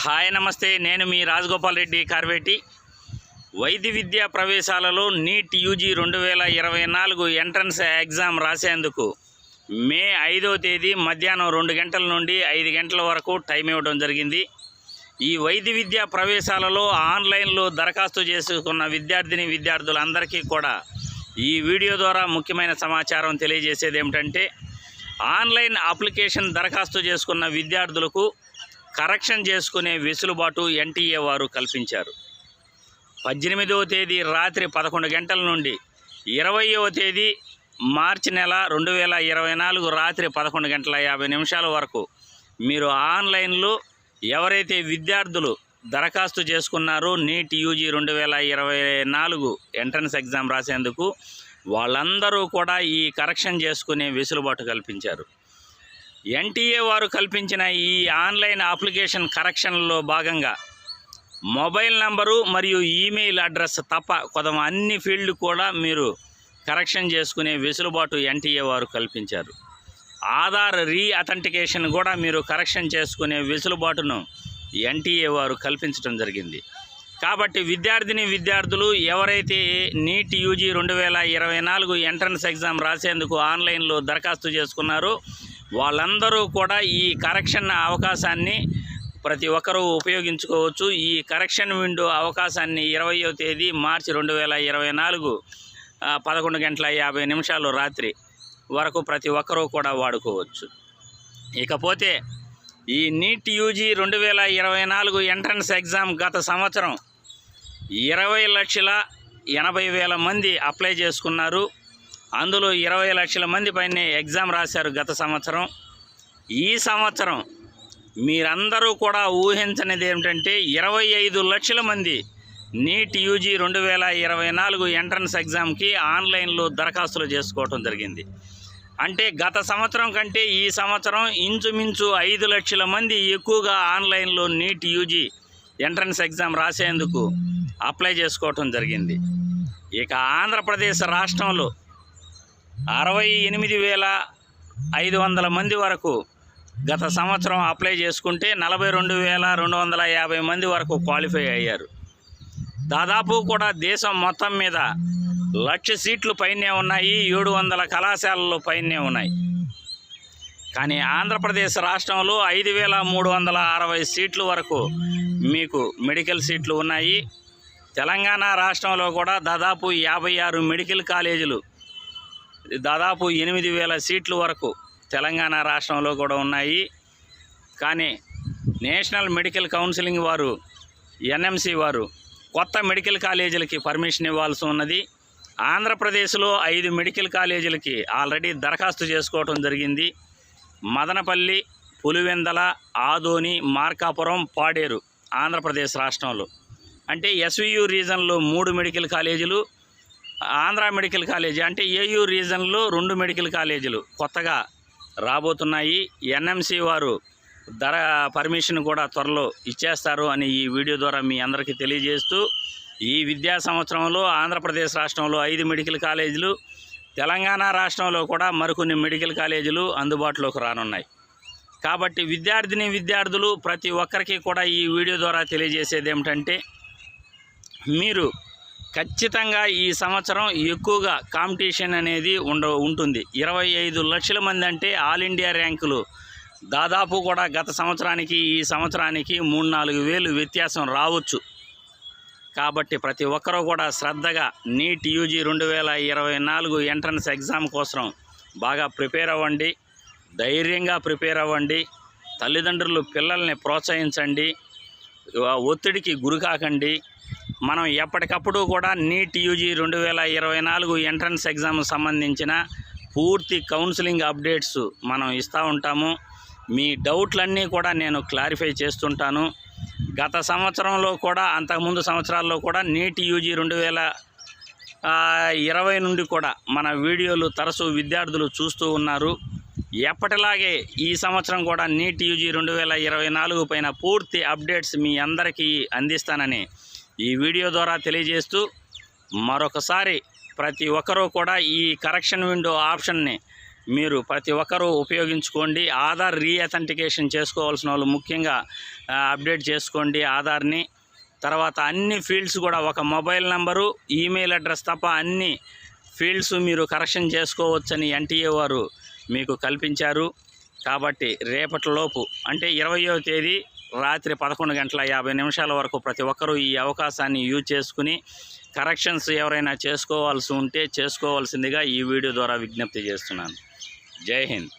Hi నమస్తే. నేను మీ రాజగోపాల్ రెడ్డి కార్వేటి. వైద్య విద్యా ప్రవేశాలలో నీట్ యూజీ రెండు వేల ఇరవై నాలుగు ఎంట్రన్స్ ఎగ్జామ్ రాసేందుకు మే ఐదో తేదీ మధ్యాహ్నం రెండు గంటల నుండి ఐదు గంటల వరకు టైం ఇవ్వడం జరిగింది. ఈ వైద్య విద్యా ప్రవేశాలలో ఆన్లైన్లో దరఖాస్తు చేసుకున్న విద్యార్థిని విద్యార్థులందరికీ కూడా ఈ వీడియో ద్వారా ముఖ్యమైన సమాచారం తెలియజేసేది ఏమిటంటే ఆన్లైన్ అప్లికేషన్ దరఖాస్తు చేసుకున్న విద్యార్థులకు కరెక్షన్ చేసుకునే వెసులుబాటు ఎన్టీఏ వారు కల్పించారు. పద్దెనిమిదవ తేదీ రాత్రి పదకొండు గంటల నుండి ఇరవయవ తేదీ మార్చి నెల రెండు వేల ఇరవై నాలుగు రాత్రి పదకొండు గంటల యాభై నిమిషాల వరకు మీరు ఆన్లైన్లో ఎవరైతే విద్యార్థులు దరఖాస్తు చేసుకున్నారో నీట్ యూజీ రెండు వేల ఇరవై నాలుగు ఎంట్రన్స్ ఎగ్జామ్ రాసేందుకు వాళ్ళందరూ కూడా ఈ కరెక్షన్ చేసుకునే వెసులుబాటు కల్పించారు. ఎన్టీఏ వారు కల్పించిన ఈ ఆన్లైన్ అప్లికేషన్ కరెక్షన్లో భాగంగా మొబైల్ నంబరు మరియు ఈమెయిల్ అడ్రస్ తప్ప కొంత అన్ని ఫీల్డ్ కూడా మీరు కరెక్షన్ చేసుకునే వెసులుబాటు ఎన్టీఏ వారు కల్పించారు. ఆధార్ రీ అథెంటికేషన్ కూడా మీరు కరెక్షన్ చేసుకునే వెసులుబాటును ఎన్టీఏ వారు కల్పించడం జరిగింది. కాబట్టి విద్యార్థిని విద్యార్థులు ఎవరైతే నీట్ యూజీ రెండు వేల ఇరవై నాలుగు ఎంట్రన్స్ ఎగ్జామ్ రాసేందుకు ఆన్లైన్లో దరఖాస్తు చేసుకున్నారో వాళ్ళందరూ కూడా ఈ కరెక్షన్ అవకాశాన్ని ప్రతి ఒక్కరూ ఉపయోగించుకోవచ్చు. ఈ కరెక్షన్ విండో అవకాశాన్ని ఇరవయో తేదీ మార్చి రెండు వేల ఇరవై నాలుగు పదకొండు గంటల యాభై నిమిషాలు రాత్రి వరకు ప్రతి ఒక్కరూ కూడా వాడుకోవచ్చు. ఇకపోతే ఈ నీట్ యూజీ రెండు వేల ఇరవై నాలుగు ఎంట్రన్స్ ఎగ్జామ్ గత సంవత్సరం ఇరవై లక్షల ఎనభై వేల మంది అప్లై చేసుకున్నారు. అందులో ఇరవై లక్షల మంది పైనే ఎగ్జామ్ రాశారు గత సంవత్సరం. ఈ సంవత్సరం మీరందరూ కూడా ఊహించనిది ఏమిటంటే ఇరవై ఐదు లక్షల మంది నీట్ యూజీ రెండు వేల ఇరవై నాలుగు ఎంట్రన్స్ ఎగ్జామ్కి ఆన్లైన్లో దరఖాస్తులు చేసుకోవటం జరిగింది. అంటే గత సంవత్సరం కంటే ఈ సంవత్సరం ఇంచుమించు ఐదు లక్షల మంది ఎక్కువగా ఆన్లైన్లో నీట్ యూజీ ఎంట్రన్స్ ఎగ్జామ్ రాసేందుకు అప్లై చేసుకోవటం జరిగింది. ఇక ఆంధ్రప్రదేశ్ రాష్ట్రంలో అరవై ఎనిమిది వేల ఐదు వందల మంది వరకు గత సంవత్సరం అప్లై చేసుకుంటే నలభై రెండు వేల రెండు వందల యాభై మంది వరకు క్వాలిఫై అయ్యారు. దాదాపు కూడా దేశం మొత్తం మీద లక్ష సీట్లు పైనే ఉన్నాయి ఏడు వందల కళాశాలలు పైనే ఉన్నాయి. కానీ ఆంధ్రప్రదేశ్ రాష్ట్రంలో ఐదు వేల మూడు వందల అరవై సీట్లు వరకు మీకు మెడికల్ సీట్లు ఉన్నాయి. తెలంగాణ రాష్ట్రంలో కూడా దాదాపు యాభై ఆరు మెడికల్ కాలేజీలు దాదాపు ఎనిమిది వేల సీట్లు వరకు తెలంగాణ రాష్ట్రంలో కూడా ఉన్నాయి. కానీ నేషనల్ మెడికల్ కౌన్సిలింగ్ వారు ఎన్ఎంసి వారు కొత్త మెడికల్ కాలేజీలకి పర్మిషన్ ఇవ్వాల్సి ఉన్నది. ఆంధ్రప్రదేశ్లో ఐదు మెడికల్ కాలేజీలకి ఆల్రెడీ దరఖాస్తు చేసుకోవటం జరిగింది. మదనపల్లి పులివెందల ఆదోని మార్కాపురం పాడేరు ఆంధ్రప్రదేశ్ రాష్ట్రంలో. అంటే ఎస్వియు రీజన్లో మూడు మెడికల్ కాలేజీలు ఆంధ్ర మెడికల్ కాలేజీ అంటే ఏయూ రీజన్లో రెండు మెడికల్ కాలేజీలు కొత్తగా రాబోతున్నాయి. ఎన్ఎంసి వారు ధర పర్మిషన్ కూడా త్వరలో ఇచ్చేస్తారు అని ఈ వీడియో ద్వారా మీ అందరికీ తెలియజేస్తూ ఈ విద్యా సంవత్సరంలో ఆంధ్రప్రదేశ్ రాష్ట్రంలో ఐదు మెడికల్ కాలేజీలు తెలంగాణ రాష్ట్రంలో కూడా మరికొన్ని మెడికల్ కాలేజీలు అందుబాటులోకి రానున్నాయి. కాబట్టి విద్యార్థిని విద్యార్థులు ప్రతి ఒక్కరికి కూడా ఈ వీడియో ద్వారా తెలియజేసేది ఏమిటంటే మీరు ఖచ్చితంగా ఈ సంవత్సరం ఎక్కువగా కాంపిటీషన్ అనేది ఉండ ఉంటుంది. ఇరవై ఐదు లక్షల మంది అంటే ఆల్ ఇండియా ర్యాంకులు. దాదాపు కూడా గత సంవత్సరానికి ఈ సంవత్సరానికి మూడు నాలుగు వేలు వ్యత్యాసం రావచ్చు. కాబట్టి ప్రతి ఒక్కరూ కూడా శ్రద్ధగా నీట్ యూజీ రెండు వేల ఇరవై నాలుగు ఎంట్రన్స్ ఎగ్జామ్ కోసం బాగా ప్రిపేర్ అవ్వండి. ధైర్యంగా ప్రిపేర్ అవ్వండి. తల్లిదండ్రులు పిల్లల్ని ప్రోత్సహించండి. ఒత్తిడికి గురికాకండి మనం ఎప్పటికప్పుడు కూడా నీట్ యూజీ రెండు వేల ఇరవై నాలుగు ఎంట్రన్స్ ఎగ్జామ్ సంబంధించిన పూర్తి కౌన్సిలింగ్ అప్డేట్స్ మనం ఇస్తూ ఉంటాము. మీ డౌట్లన్నీ కూడా నేను క్లారిఫై చేస్తుంటాను. గత సంవత్సరంలో కూడా అంతకుముందు సంవత్సరాల్లో కూడా నీట్ యూజీ రెండు వేల ఇరవై నుండి కూడా మన వీడియోలు తరచూ విద్యార్థులు చూస్తూ ఉన్నారు. ఎప్పటిలాగే ఈ సంవత్సరం కూడా నీట్ యూజీ రెండు వేల ఇరవై నాలుగు పైన పూర్తి అప్డేట్స్ మీ అందరికీ అందిస్తానని ఈ వీడియో ద్వారా తెలియజేస్తూ మరొకసారి ప్రతి ఒక్కరూ కూడా ఈ కరెక్షన్ విండో ఆప్షన్ని మీరు ప్రతి ఒక్కరూ ఉపయోగించుకోండి. ఆధార్ రీఅథెంటికేషన్ చేసుకోవాల్సిన వాళ్ళు ముఖ్యంగా అప్డేట్ చేసుకోండి ఆధార్ని. తర్వాత అన్ని ఫీల్డ్స్ కూడా ఒక మొబైల్ నెంబరు ఈమెయిల్ అడ్రస్ తప్ప అన్ని ఫీల్డ్స్ మీరు కరెక్షన్ చేసుకోవచ్చని ఎన్టీఏ వారు మీకు కల్పించారు. కాబట్టి రేపటిలోపు అంటే ఇరవయో తేదీ రాత్రి పదకొండు గంటల యాభై నిమిషాల వరకు ప్రతి ఒక్కరూ ఈ అవకాశాన్ని యూజ్ చేసుకుని కరెక్షన్స్ ఎవరైనా చేసుకోవాల్సి ఉంటే చేసుకోవాల్సిందిగా ఈ వీడియో ద్వారా విజ్ఞప్తి చేస్తున్నాను. జై హింద్.